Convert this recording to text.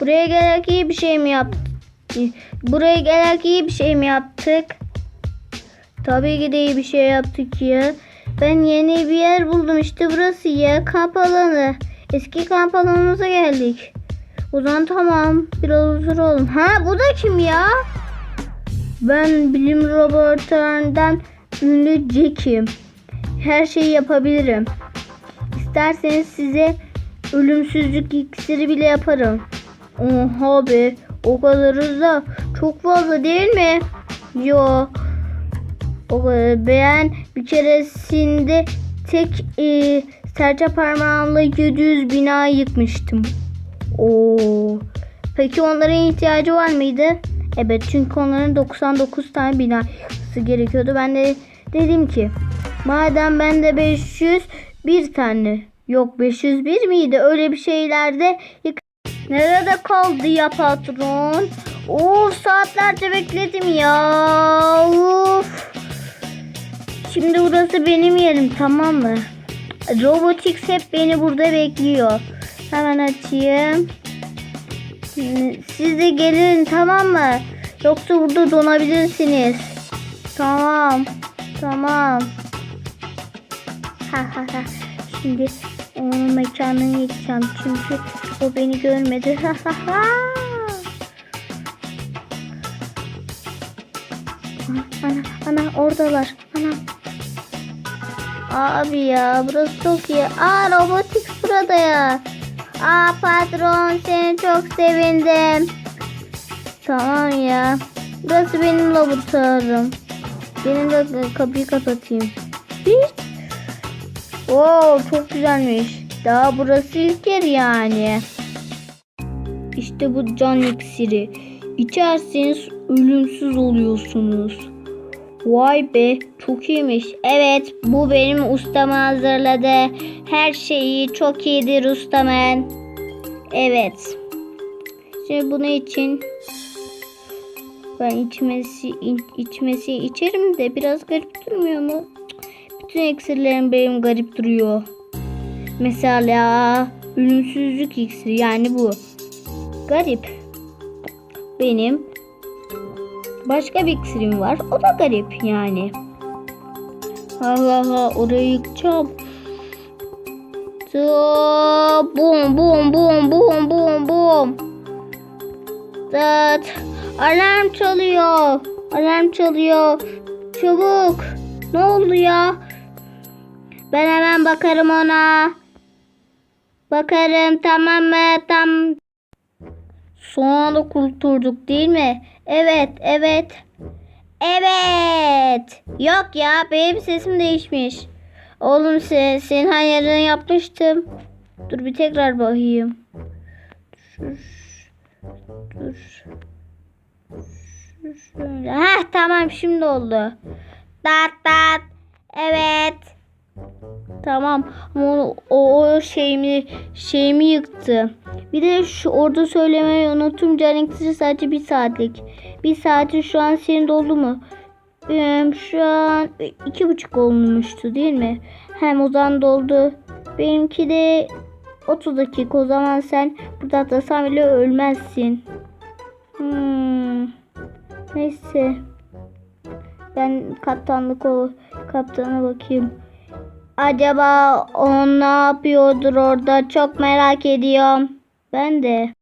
Buraya gerek iyi bir şey mi yaptık? Buraya gerek iyi bir şey mi yaptık? Tabii ki de iyi bir şey yaptık ya. Ben yeni bir yer buldum işte burası ya kamp alanı. Eski kamp alanımıza geldik. O zaman tamam biraz huzur olun. Ha bu da kim ya? Ben bilim laboratuvarından ünlü Jack'im. Her şeyi yapabilirim. İsterseniz size ölümsüzlük iksiri bile yaparım. Oha be o kadar hızlı. Çok fazla değil mi? Yo. O kadar. Ben bir keresinde tek e, serçe parmağımla 700 bina yıkmıştım. Oo. Peki onların ihtiyacı var mıydı? Evet çünkü onların 99 tane binası gerekiyordu. Ben de dedim ki madem bende 500 bir tane yok 501 miydi? Öyle bir şeylerde yık Nerede kaldı ya patron? Of saatlerce bekledim ya. Uf. Şimdi burası benim yerim tamam mı? Robotix hep beni burada bekliyor. Hemen açayım. Siz de gelin tamam mı? Yoksa burada donabilirsiniz. Tamam. Tamam. Ha ha ha. Şimdi onun mekanına gideceğim. Çünkü o beni görmedi. Ana, ana oradalar. Ana. Abi ya burası çok iyi. Aa robotik burada ya. Aa patron seni çok sevindim. Tamam ya. Burası benim laboratuvarım. Benim de kapıyı kapatayım. Hiç. Oo çok güzelmiş. Daha burası ilk yer yani. İşte bu can iksiri. İçerseniz ölümsüz oluyorsunuz. Vay be çok iyiymiş. Evet bu benim ustam hazırladı. Her şeyi çok iyidir ustamen. Evet. Şimdi bunu için ben içmesi içmesi içerim de biraz garip durmuyor mu? Bütün iksirlerim benim garip duruyor. Mesela ölümsüzlük iksiri yani bu. Garip. Benim başka bir iksirim var. O da garip yani. Ha ha orayı yıkacağım. Bum bum bum bum bum bum. Tat. Alarm çalıyor. Alarm çalıyor. Çabuk. Ne oldu ya? Ben hemen bakarım ona. Bakarım tamam mı? Tam. Son anda kurtulduk değil mi? Evet, evet. Evet. Yok ya benim sesim değişmiş. Oğlum sen, senin hayalini yapmıştım. Dur bir tekrar bakayım. Dur. Dur. Heh tamam şimdi oldu. Tat tat. Tamam ama o, o, şeyimi şeyimi yıktı. Bir de şu orada söylemeyi unuttum. Can sadece bir saatlik. Bir saati şu an senin doldu mu? Ee, şu an iki buçuk olmuştu değil mi? Hem o zaman doldu. Benimki de 30 dakika. O zaman sen burada atlasan bile ölmezsin. Hmm. Neyse. Ben kaptanlık o kaptana bakayım. Acaba o ne yapıyordur orada? Çok merak ediyorum. Ben de.